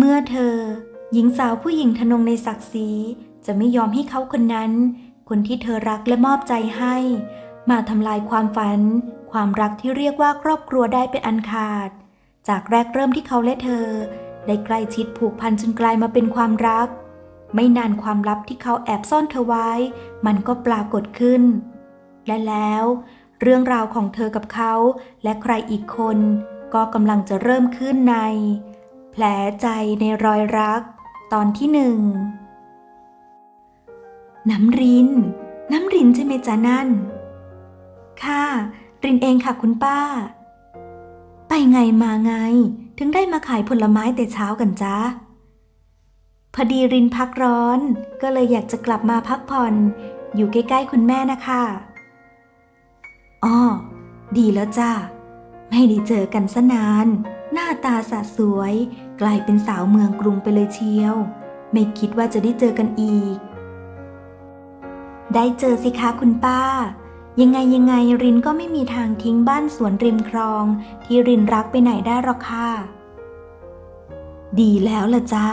เมื่อเธอ หญิงสาวผู้หญิงทนงในศักดิ์ศรีจะไม่ยอมให้เขาคนนั้น คนที่เธอรักและมอบใจให้ มาทำลายความฝัน ความรักที่เรียกว่าครอบครัวได้เป็นอันขาด จากแรกเริ่มที่เขาและเธอ ได้ใกล้ชิดผูกพันจนกลายมาเป็นความรัก ไม่นานความลับที่เขาแอบซ่อนเธอไว้ มันก็ปรากฏขึ้น และแล้ว เรื่องราวของเธอกับเขา และใครอีกคน ก็กำลังจะเริ่มขึ้นใน แผลใจในรอยรัก ตอนที่หนึ่ง น้ำริน น้ำรินใช่ไหมจ๊ะนั่น ค่ะ รินเองค่ะคุณป้า ไปไงมาไง ถึงได้มาขายผลไม้แต่เช้ากันจ๊ะพอดีรินพักร้อน ก็เลยอยากจะกลับมาพักผ่อน อยู่ใกล้ๆคุณแม่นะคะอ้อดีแล้วจ้า ไม่ได้เจอกันซะนาน หน้าตาสะสวย กลายเป็นสาวเมืองกรุงไปเลยเชียว ไม่คิดว่าจะได้เจอกันอีก ได้เจอสิคะคุณป้า ยังไงยังไงรินก็ไม่มีทางทิ้งบ้านสวนริมคลอง ที่รินรักไปไหนได้หรอกค่ะ ดีแล้วล่ะจ้า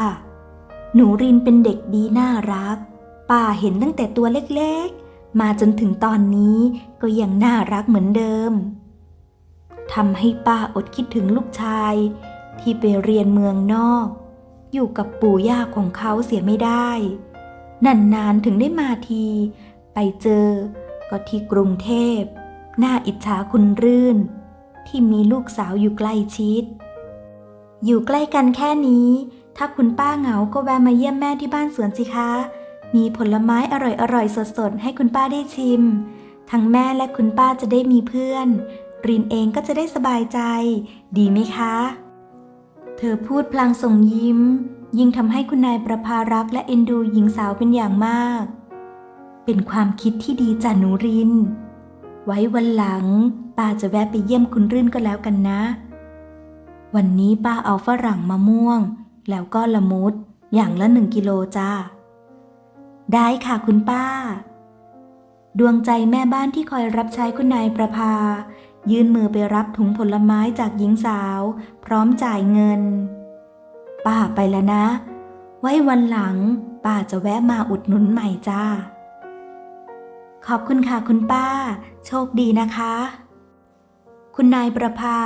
หนูรินเป็นเด็กดีน่ารัก ป้าเห็นตั้งแต่ตัวเล็กๆ มาจนถึงตอนนี้ก็ยังน่ารักเหมือนเดิมทำให้ป้าอดคิดถึงลูกชาย ที่ไปเรียนเมืองนอก อยู่กับปู่ย่าของเขาเสียไม่ได้ นานๆถึงได้มาที ไปเจอก็ที่กรุงเทพน่าอิจฉาคุณรื่น ที่มีลูกสาวอยู่ใกล้ชิด อยู่ใกล้กันแค่นี้ ถ้าคุณป้าเหงาก็แวะมาเยี่ยมแม่ที่บ้านสวนสิคะ มีผลไม้อร่อยๆสดๆให้คุณป้าได้ชิม ทั้งแม่และคุณป้าจะได้มีเพื่อน รินเองก็จะได้สบายใจ ดีไหมคะ เธอพูดพลางส่งยิ้ม ยิ่งทำให้คุณนายประภารักและเอ็นดูหญิงสาวเป็นอย่างมาก เป็นความคิดที่ดีจ้ะหนูริน ไว้วันหลัง ป้าจะแวะไปเยี่ยมคุณรื่นก็แล้วกันนะ วันนี้ป้าเอาฝรั่งมะม่วง แล้วก็ละมุด อย่างละหนึ่งกิโลจ้าได้ค่ะคุณป้า ดวงใจแม่บ้านที่คอยรับใช้คุณนายประภา ยื่นมือไปรับถุงผลไม้จากหญิงสาว พร้อมจ่ายเงิน ป้าไปแล้วนะ ไว้วันหลัง ป้าจะแวะมาอุดหนุนใหม่จ้า ขอบคุณค่ะคุณป้า โชคดีนะคะ คุณนายประภา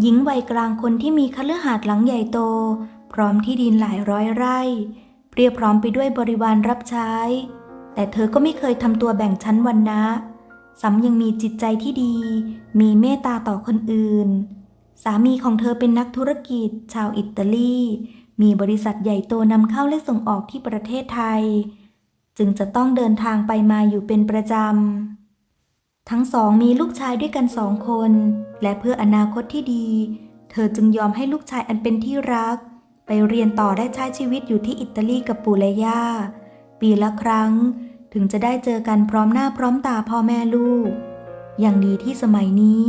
หญิงวัยกลางคนที่มีคฤหาสน์หลังใหญ่โต พร้อมที่ดินหลายร้อยไร่เรียบพร้อมไปด้วยบริวารรับใช้ แต่เธอก็ไม่เคยทำตัวแบ่งชั้นวรรณะ ซ้ำยังมีจิตใจที่ดี มีเมตตาต่อคนอื่น สามีของเธอเป็นนักธุรกิจ ชาวอิตาลี มีบริษัทใหญ่โตนำเข้าและส่งออกที่ประเทศไทย จึงจะต้องเดินทางไปมาอยู่เป็นประจำ ทั้งสองมีลูกชายด้วยกันสองคน และเพื่ออนาคตที่ดี เธอจึงยอมให้ลูกชายอันเป็นที่รัก ไปเรียนต่อและใช้ชีวิตอยู่ที่อิตาลีกับปู่และย่าปีละครั้ง ถึงจะได้เจอกันพร้อมหน้าพร้อมตาพ่อแม่ลูก อย่างดีที่สมัยนี้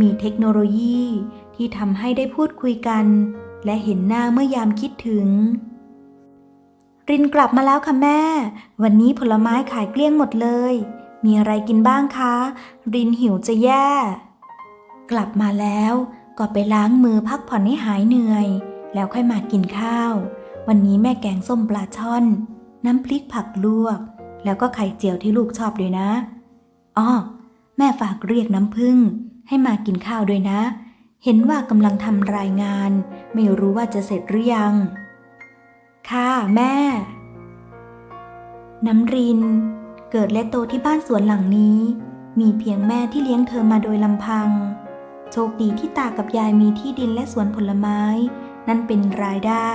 มีเทคโนโลยีที่ทำให้ได้พูดคุยกัน และเห็นหน้าเมื่อยามคิดถึง รินกลับมาแล้วค่ะแม่ วันนี้ผลไม้ขายเกลี้ยงหมดเลย มีอะไรกินบ้างคะ รินหิวจะแย่ กลับมาแล้วก็ไปล้างมือพักผ่อนให้หายเหนื่อย แล้วค่อยมากินข้าว วันนี้แม่แกงส้มปลาช่อน น้ำพริกผักลวก แล้วก็ไข่เจียวที่ลูกชอบด้วยนะอ้อแม่ฝากเรียกน้ำพึ่ง ให้มากินข้าวด้วยนะ เห็นว่ากำลังทำรายงาน ไม่รู้ว่าจะเสร็จหรือยัง ค่ะแม่ น้ำริน เกิดและโตที่บ้านสวนหลังนี้ มีเพียงแม่ที่เลี้ยงเธอมาโดยลำพัง โชคดีที่ตากับยายมีที่ดินและสวนผลไม้ นั่นเป็นรายได้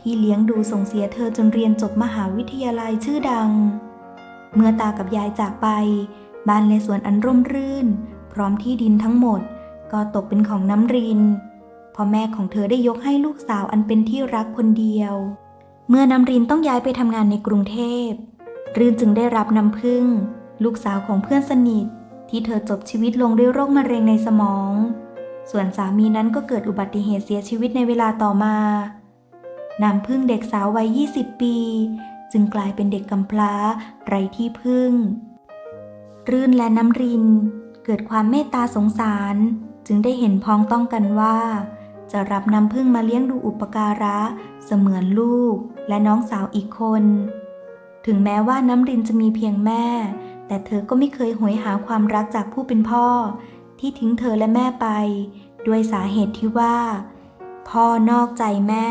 ที่เลี้ยงดูส่งเสียเธอจนเรียนจบมหาวิทยาลัยชื่อดัง เมื่อตากับยายจากไป บ้านและสวนอันร่มรื่น พร้อมที่ดินทั้งหมด ก็ตกเป็นของน้ำรินพ่อแม่ของเธอได้ยกให้ลูกสาวอันเป็นที่รักคนเดียว เมื่อน้ำรินต้องย้ายไปทำงานในกรุงเทพ รื่นจึงได้รับน้ำพึ่ง ลูกสาวของเพื่อนสนิท ที่เธอจบชีวิตลงด้วยโรคมะเร็งในสมอง ส่วนสามีนั้นก็เกิดอุบัติเหตุเสียชีวิตในเวลาต่อมาน้ำพึ่งเด็กสาววัย 20 ปี จึงกลายเป็นเด็กกำพร้าไร้ที่พึ่ง รื่นและน้ำริน เกิดความเมตตาสงสาร จึงได้เห็นพ้องต้องกันว่า จะรับน้ำพึ่งมาเลี้ยงดูอุปการะ เสมือนลูกและน้องสาวอีกคน ถึงแม้ว่าน้ำรินจะมีเพียงแม่ แต่เธอก็ไม่เคยหวยหาความรักจากผู้เป็นพ่อ ที่ทิ้งเธอและแม่ไป ด้วยสาเหตุที่ว่า พ่อนอกใจแม่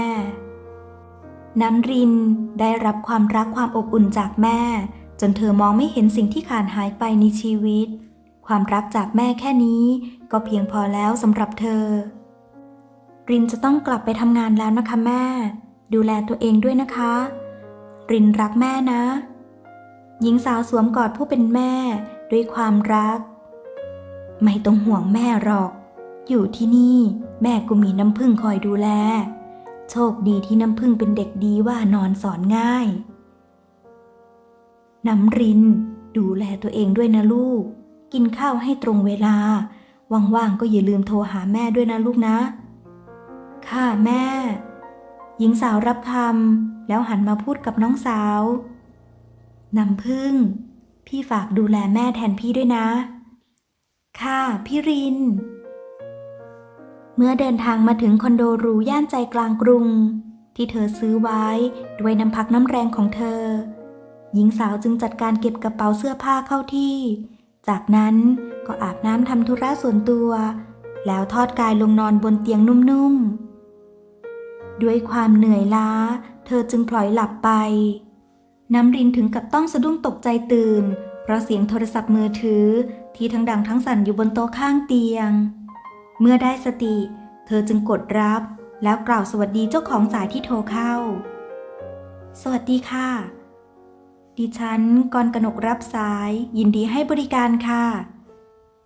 น้ำรินได้รับความรักความอบอุ่นจากแม่ จนเธอมองไม่เห็นสิ่งที่ขาดหายไปในชีวิต ความรักจากแม่แค่นี้ ก็เพียงพอแล้วสำหรับเธอ รินจะต้องกลับไปทำงานแล้วนะคะแม่ ดูแลตัวเองด้วยนะคะ รินรักแม่นะ หญิงสาวสวมกอดผู้เป็นแม่ด้วยความรัก ไม่ต้องห่วงแม่หรอก อยู่ที่นี่แม่ก็มีน้ำพึ่งคอยดูแล โชคดีที่น้ำพึ่งเป็นเด็กดีว่านอนสอนง่าย น้ำริน ดูแลตัวเองด้วยนะลูก กินข้าวให้ตรงเวลา ว่างๆก็อย่าลืมโทรหาแม่ด้วยนะลูกนะ ค่ะแม่ หญิงสาวรับคำแล้วหันมาพูดกับน้องสาว น้ำพึ่ง พี่ฝากดูแลแม่แทนพี่ด้วยนะ ค่ะ พี่ริน เมื่อเดินทางมาถึงคอนโดหรูย่านใจกลางกรุง ที่เธอซื้อไว้ด้วยน้ำพักน้ำแรงของเธอ หญิงสาวจึงจัดการเก็บกระเป๋าเสื้อผ้าเข้าที่ จากนั้นก็อาบน้ำทำธุระส่วนตัว แล้วทอดกายลงนอนบนเตียงนุ่มๆ ด้วยความเหนื่อยล้า เธอจึงพลอยหลับไป น้ำรินถึงกับต้องสะดุ้งตกใจตื่น เพราะเสียงโทรศัพท์มือถือที่ทั้งดังทั้งสั่นอยู่บนโต๊ะข้างเตียง เมื่อได้สติ เธอจึงกดรับ แล้วกล่าวสวัสดีเจ้าของสายที่โทรเข้า สวัสดีค่ะ ดิฉันกรกนกรับสาย ยินดีให้บริการค่ะ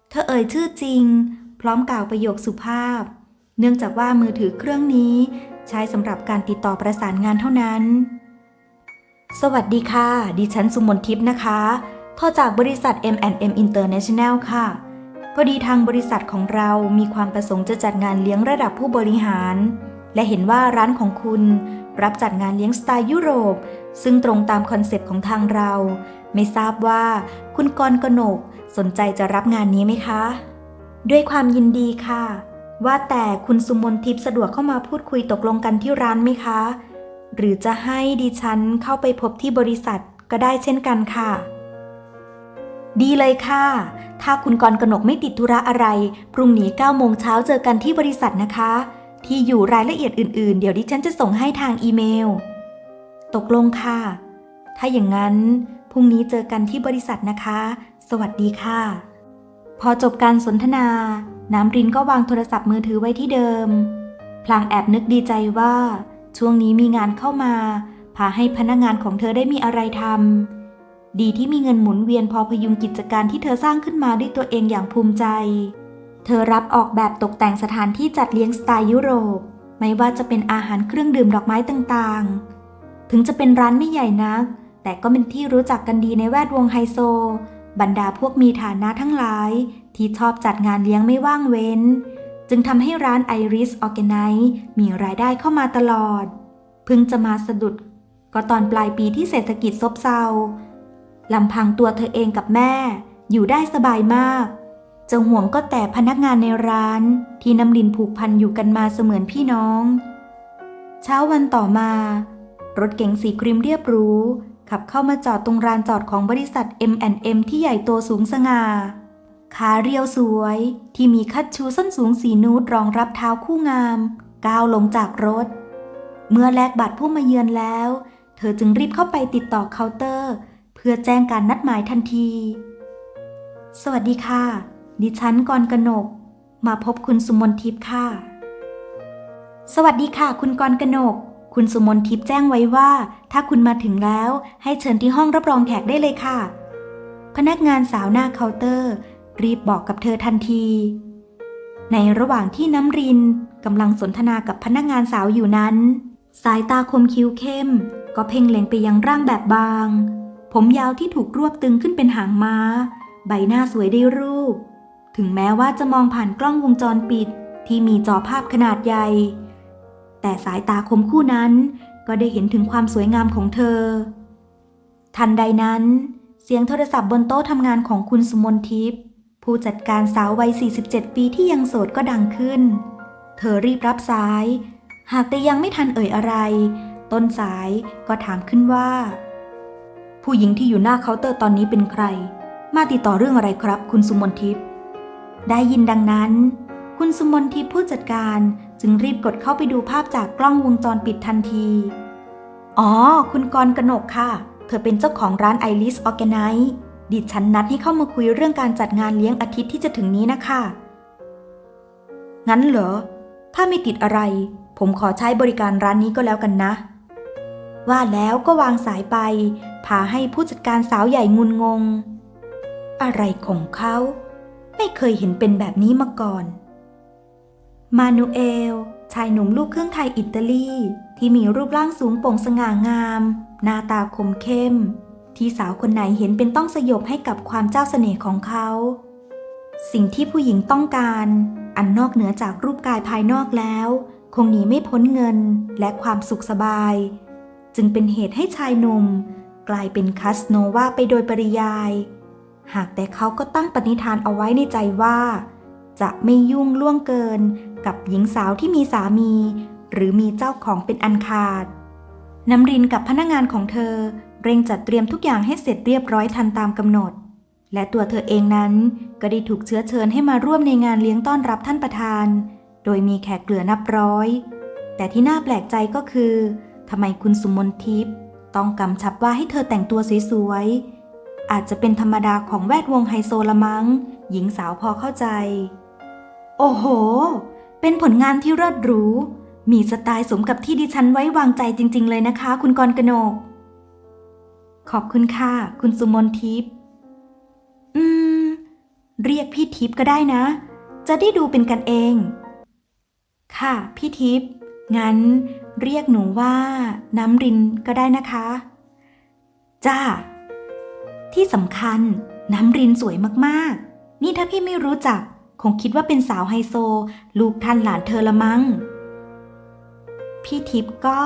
เธอเอ่ยชื่อจริง พร้อมกล่าวประโยคสุภาพ เนื่องจากว่ามือถือเครื่องนี้ ใช้สำหรับการติดต่อประสานงานเท่านั้น สวัสดีค่ะ ดิฉันสุมนทิพย์นะคะโทรจากบริษัท M&M International ค่ะ พอดีทางบริษัทของเรามีความประสงค์จะจัดงานเลี้ยงระดับผู้บริหาร และเห็นว่าร้านของคุณ รับจัดงานเลี้ยงสไตล์ยุโรป ซึ่งตรงตามคอนเซปต์ของทางเรา ไม่ทราบว่า คุณกรกนกสนใจจะรับงานนี้ไหมคะ ด้วยความยินดีค่ะ ว่าแต่คุณสุมนทิพย์สะดวกเข้ามาพูดคุยตกลงกันที่ร้านไหมคะ หรือจะให้ดิฉันเข้าไปพบที่บริษัทก็ได้เช่นกันค่ะ ดีเลยค่ะ ถ้าคุณกรกนกไม่ติดธุระอะไร พรุ่งนี้9โมงเช้าเจอกันที่บริษัทนะคะ ที่อยู่รายละเอียดอื่นๆ เดี๋ยวดิฉันจะส่งให้ทางอีเมล ตกลงค่ะ ถ้าอย่างนั้น พรุ่งนี้เจอกันที่บริษัทนะคะ สวัสดีค่ะ พอจบการสนทนา น้ำรินก็วางโทรศัพท์มือถือไว้ที่เดิม พลางแอบนึกดีใจว่า ช่วงนี้มีงานเข้ามา พาให้พนักงานของเธอได้มีอะไรทำ ดีที่มีเงินหมุนเวียนพอพยุงกิจการที่เธอสร้างขึ้นมาด้วยตัวเองอย่างภูมิใจ เธอรับออกแบบตกแต่งสถานที่จัดเลี้ยงสไตล์ยุโรป ไม่ว่าจะเป็นอาหารเครื่องดื่มดอกไม้ต่างๆ ถึงจะเป็นร้านไม่ใหญ่นัก แต่ก็เป็นที่รู้จักกันดีในแวดวงไฮโซ บรรดาพวกมีฐานะทั้งหลาย ที่ชอบจัดงานเลี้ยงไม่ว่างเว้น จึงทำให้ร้าน Iris Organize มีรายได้เข้ามาตลอด เพิ่งจะมาสะดุด ก็ตอนปลายปีที่เศรษฐกิจซบเซา ลำพังตัวเธอเองกับแม่ อยู่ได้สบายมาก จะห่วงก็แต่พนักงานในร้าน ที่น้ำลินผูกพันอยู่กันมาเสมือนพี่น้อง เช้าวันต่อมา รถเก๋งสีครีมเรียบรู้ ขับเข้ามาจอดตรงลานจอดของบริษัท M&M ที่ใหญ่โตสูงสง่าขาเรียวสวย ที่มีคัดชูส้นสูงสีนูดรองรับเท้าคู่งาม ก้าวลงจากรถ เมื่อแลกบัตรผู้มาเยือนแล้ว เธอจึงรีบเข้าไปติดต่อเคาน์เตอร์ เพื่อแจ้งการนัดหมายทันที สวัสดีค่ะ ดิฉันกรกนก มาพบคุณสุมนทิพย์ค่ะ สวัสดีค่ะ คุณกรกนก คุณสุมนทิพย์แจ้งไว้ว่า ถ้าคุณมาถึงแล้ว ให้เชิญที่ห้องรับรองแขกได้เลยค่ะ พนักงานสาวหน้าเคาน์เตอร์ รีบบอกกับเธอทันที ในระหว่างที่น้ำรินกำลังสนทนากับพนักงานสาวอยู่นั้น สายตาคมคิ้วเข้ม ก็เพ่งเล็งไปยังร่างแบบบาง ผมยาวที่ถูกรวบตึงขึ้นเป็นหางม้า ใบหน้าสวยได้รูป ถึงแม้ว่าจะมองผ่านกล้องวงจรปิดที่มีจอภาพขนาดใหญ่ แต่สายตาคมคู่นั้นก็ได้เห็นถึงความสวยงามของเธอ ทันใดนั้น เสียงโทรศัพท์บนโต๊ะทำงานของคุณสุมนทิพย์ผู้จัดการสาววัย 47 ปีที่ยังโสดก็ดังขึ้นเเธอรีบรับสาย หากแต่ยังไม่ทันเอ่ยอะไร ต้นสายก็ถามขึ้นว่า ผู้หญิงที่อยู่หน้าเคาน์เตอร์ตอนนี้เป็นใคร มาติดต่อเรื่องอะไรครับ คุณสุมนทิพย์ได้ยินดังนั้น คุณสุมนทิพย์ผู้จัดการจึงรีบกดเข้าไปดูภาพจากกล้องวงจรปิดทันที อ๋อ คุณกรกนกค่ะ เธอเป็นเจ้าของร้านไอริสออแกไนดิฉันนัดให้เข้ามาคุยเรื่องการจัดงานเลี้ยงอาทิตย์ที่จะถึงนี้นะคะ งั้นเหรอ ถ้าไม่ติดอะไร ผมขอใช้บริการร้านนี้ก็แล้วกันนะ ว่าแล้วก็วางสายไป พาให้ผู้จัดการสาวใหญ่งุนงง อะไรของเขา ไม่เคยเห็นเป็นแบบนี้มาก่อน มานูเอล ชายหนุ่มลูกครึ่งไทยอิตาลี ที่มีรูปร่างสูงโปร่งสง่างาม หน้าตาคมเข้ม ที่สาวคนไหนเห็นเป็นต้องสยบให้กับความเจ้าเสน่ห์ของเขา สิ่งที่ผู้หญิงต้องการ อันนอกเหนือจากรูปกายภายนอกแล้ว คงหนีไม่พ้นเงินและความสุขสบาย จึงเป็นเหตุให้ชายหนุ่ม กลายเป็นคัสโนวาไปโดยปริยาย หากแต่เขาก็ตั้งปณิธานเอาไว้ในใจว่า จะไม่ยุ่งล่วงเกินกับหญิงสาวที่มีสามี หรือมีเจ้าของเป็นอันขาดน้ำรินกับพนักงานของเธอ เร่งจัดเตรียมทุกอย่างให้เสร็จเรียบร้อยทันตามกำหนด และตัวเธอเองนั้นก็ได้ถูกเชื้อเชิญให้มาร่วมในงานเลี้ยงต้อนรับท่านประธาน โดยมีแขกเหลือนับร้อย แต่ที่น่าแปลกใจก็คือทำไมคุณสุมนทิพย์ ต้องกำชับว่าให้เธอแต่งตัวสวยๆ อาจจะเป็นธรรมดาของแวดวงไฮโซละมัง้ง หญิงสาวพอเข้าใจ โอ้โห เป็นผลงานที่เลิศหรู มีสไตล์สมกับที่ดิฉันไว้วางใจจริง ๆ เลยนะคะ คุณกรกนก ขอบคุณค่ะ คุณสุมนทิพย์ อืม เรียกพี่ทิพย์ก็ได้นะ จะได้ดูเป็นกันเอง ค่ะ พี่ทิพย์ งั้น เรียกหนูว่า น้ำรินก็ได้นะคะ จ้า ที่สำคัญ น้ำรินสวยมากๆ นี่ถ้าพี่ไม่รู้จัก คงคิดว่าเป็นสาวไฮโซ ลูกท่านหลานเธอละมั้ง พี่ทิพย์ก็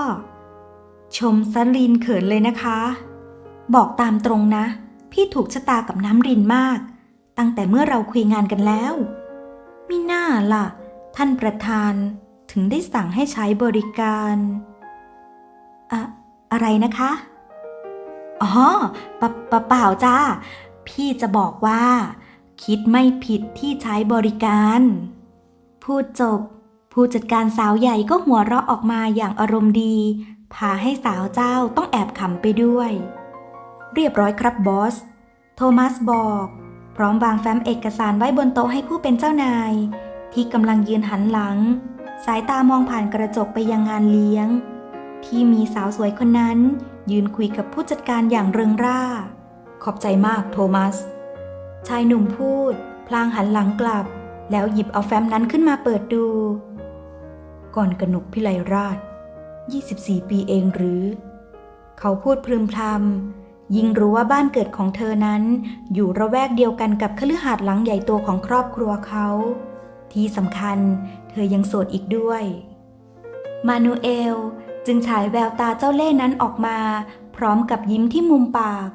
ชมสลินเขินเลยนะคะ บอกตามตรงนะ พี่ถูกชะตากับน้ำรินมาก ตั้งแต่เมื่อเราคุยงานกันแล้วมิน่าล่ะ ท่านประธาน ถึงได้สั่งให้ใช้บริการอะอะไรนะคะ อ๋อปะปเปล่าจ้า พี่จะบอกว่า คิดไม่ผิดที่ใช้บริการ พูดจบ ผู้จัดการสาวใหญ่ก็หัวเราะออกมาอย่างอารมณ์ดี พาให้สาวเจ้าต้องแอบขำไปด้วย เรียบร้อยครับบอส โทมัสบอก พร้อมวางแฟ้มเอกสารไว้บนโต๊ะให้ผู้เป็นเจ้านาย ที่กำลังยืนหันหลัง สายตามองผ่านกระจกไปยังงานเลี้ยง ที่มีสาวสวยคนนั้น ยืนคุยกับผู้จัดการอย่างเริงร่า ขอบใจมากโทมัส ชายหนุ่มพูด พลางหันหลังกลับ แล้วหยิบเอาแฟ้มนั้นขึ้นมาเปิดดู ก่อนกนกพิไลราช 24 ปีเองหรือ เขาพูดพรึมพรำยิ่งรู้ว่าบ้านเกิดของเธอนั้น อยู่ระแวกเดียวกันกับคฤหาสน์หลังใหญ่โตของครอบครัวเขาที่สำคัญ เธอยังโสดอีกด้วย มานูเอลจึงฉายแววตาเจ้าเล่ห์นั้นออกมา พร้อมกับยิ้มที่มุมปาก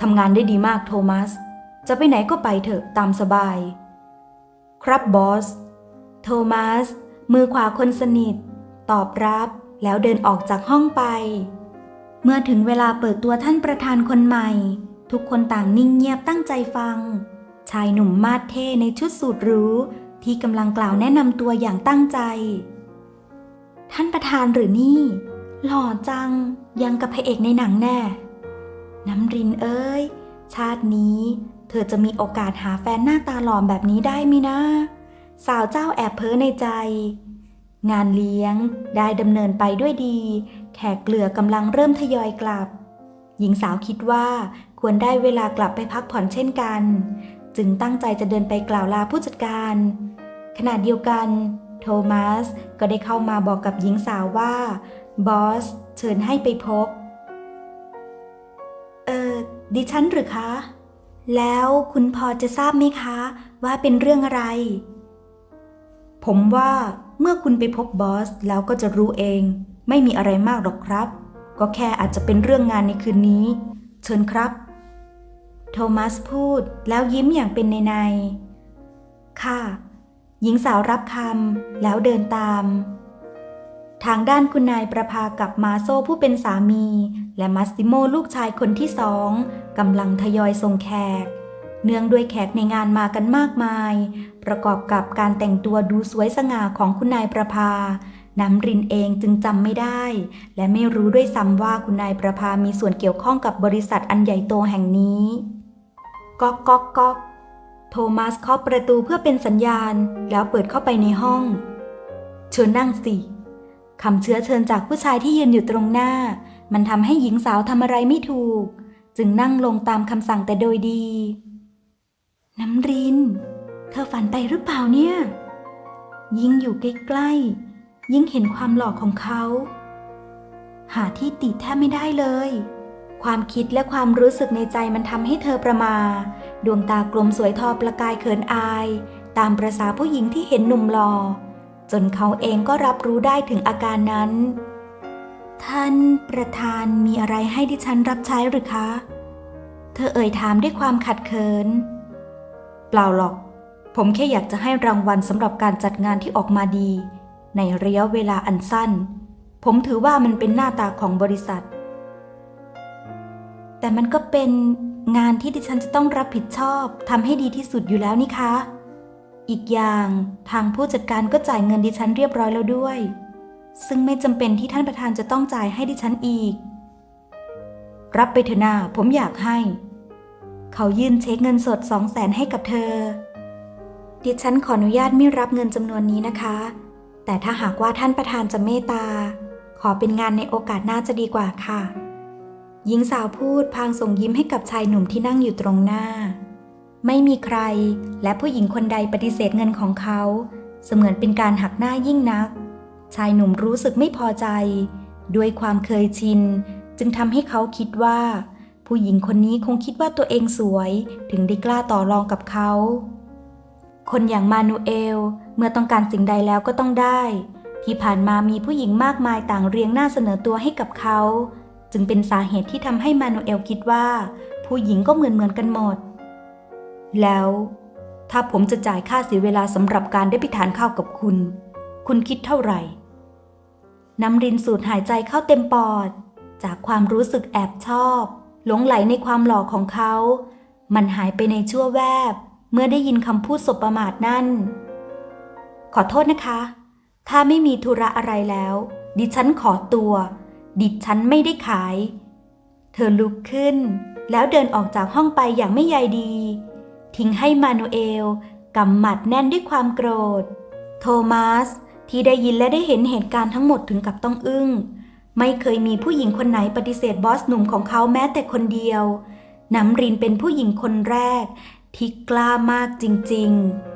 ทำงานได้ดีมากโทมัส จะไปไหนก็ไปเถอะตามสบาย ครับบอส โทมัส มือขวาคนสนิท ตอบรับแล้วเดินออกจากห้องไป เมื่อถึงเวลาเปิดตัวท่านประธานคนใหม่ ทุกคนต่างนิ่งเงียบตั้งใจฟัง ชายหนุ่มมาดเท่ในชุดสูทหรู ที่กำลังกล่าวแนะนำตัวอย่างตั้งใจ ท่านประธานหรือนี่ หล่อจังยังกับพระเอกในหนังแน่ น้ำรินเอ้ย ชาตินี้ เธอจะมีโอกาสหาแฟนหน้าตาหล่อแบบนี้ได้ไหมนะ สาวเจ้าแอบเพ้อในใจ งานเลี้ยงได้ดำเนินไปด้วยดี แขกเหลือกำลังเริ่มทยอยกลับ หญิงสาวคิดว่าควรได้เวลากลับไปพักผ่อนเช่นกัน จึงตั้งใจจะเดินไปกล่าวลาผู้จัดการ ขณะเดียวกัน โทมัสก็ได้เข้ามาบอกกับหญิงสาวว่า บอส เชิญให้ไปพบ เออดิฉันหรือคะ แล้วคุณพอจะทราบไหมคะ ว่าเป็นเรื่องอะไร ผมว่าเมื่อคุณไปพบบอสแล้วก็จะรู้เอง ไม่มีอะไรมากหรอกครับ ก็แค่อาจจะเป็นเรื่องงานในคืนนี้ เชิญครับ โทมัสพูดแล้วยิ้มอย่างเป็นในใน ค่ะ หญิงสาวรับคำแล้วเดินตาม ทางด้านคุณนายประภากับมาโซผู้เป็นสามี และมัสติโมลูกชายคนที่สองกำลังทยอยส่งแขก เนื่องด้วยแขกในงานมากันมากมาย ประกอบกับการแต่งตัวดูสวยสง่าของคุณนายประภาน้ำรินเองจึงจำไม่ได้ และไม่รู้ด้วยซ้ำว่าคุณนายประภามีส่วนเกี่ยวข้องกับบริษัทอันใหญ่โตแห่งนี้ ก๊อกก๊อกก๊อกโทมัสเคาะประตูเพื่อเป็นสัญญาณ แล้วเปิดเข้าไปในห้อง เชิญนั่งสิคำเชื้อเชิญจากผู้ชายที่ยืนอยู่ตรงหน้า มันทำให้หญิงสาวทำอะไรไม่ถูก จึงนั่งลงตามคำสั่งแต่โดยดี น้ำริน เธอฝันไปหรือเปล่าเนี่ย ยิ่งอยู่ใกล้ๆยิ่งเห็นความหล่อของเขา หาที่ติแทบไม่ได้เลย ความคิดและความรู้สึกในใจมันทำให้เธอประมา ดวงตากลมสวยทอประกายเขินอาย ตามประษาผู้หญิงที่เห็นหนุ่มหล่อจนเขาเองก็รับรู้ได้ถึงอาการนั้น ท่านประธานมีอะไรให้ดิฉันรับใช้หรือคะ เธอเอ่ยถามด้วยความขัดเขิน เปล่าหรอก ผมแค่อยากจะให้รางวัลสำหรับการจัดงานที่ออกมาดี ในระยะเวลาอันสั้น ผมถือว่ามันเป็นหน้าตาของบริษัท แต่มันก็เป็นงานที่ดิฉันจะต้องรับผิดชอบทำให้ดีที่สุดอยู่แล้วนี่คะ อีกอย่างทางผู้จัดการก็จ่ายเงินดิฉันเรียบร้อยแล้วด้วย ซึ่งไม่จำเป็นที่ท่านประธานจะต้องจ่ายให้ดิฉันอีก รับไปเถอะนาผมอยากให้ เขายื่นเช็คเงินสดสองแสนให้กับเธอ ดิฉันขออนุญาตไม่รับเงินจำนวนนี้นะคะ แต่ถ้าหากว่าท่านประธานจะเมตตา ขอเป็นงานในโอกาสหน้าจะดีกว่าค่ะ หญิงสาวพูดพางส่งยิ้มให้กับชายหนุ่มที่นั่งอยู่ตรงหน้า ไม่มีใครและผู้หญิงคนใดปฏิเสธเงินของเขา เสมือนเป็นการหักหน้ายิ่งนัก ชายหนุ่มรู้สึกไม่พอใจ ด้วยความเคยชิน จึงทำให้เขาคิดว่า ผู้หญิงคนนี้คงคิดว่าตัวเองสวยถึงได้กล้าต่อรองกับเขา คนอย่างมานูเอลเมื่อต้องการสิ่งใดแล้วก็ต้องได้ ที่ผ่านมามีผู้หญิงมากมายต่างเรียงหน้าเสนอตัวให้กับเขา จึงเป็นสาเหตุที่ทำให้มานูเอลคิดว่า ผู้หญิงก็เหมือนเหมือนๆกันหมด แล้ว ถ้าผมจะจ่ายค่าเสียเวลาสำหรับการได้ไปทานข้าวกับคุณ คุณคิดเท่าไหร่ น้ำรินสูดหายใจเข้าเต็มปอด จากความรู้สึกแอบชอบ หลงไหลในความหล่อของเขา มันหายไปในชั่วแวบ เมื่อได้ยินคำพูดสบประมาทนั่น ขอโทษนะคะ ถ้าไม่มีธุระอะไรแล้ว ดิฉันขอตัว ดิฉันไม่ได้ขาย เธอลุกขึ้น แล้วเดินออกจากห้องไปอย่างไม่ใยดี ทิ้งให้มานูเอลกำหมัดแน่นด้วยความโกรธ โทมัสที่ได้ยินและได้เห็นเหตุการณ์ทั้งหมดถึงกับต้องอึ้ง ไม่เคยมีผู้หญิงคนไหนปฏิเสธบอสหนุ่มของเขาแม้แต่คนเดียว น้ำรินเป็นผู้หญิงคนแรก ที่กล้ามากจริง ๆ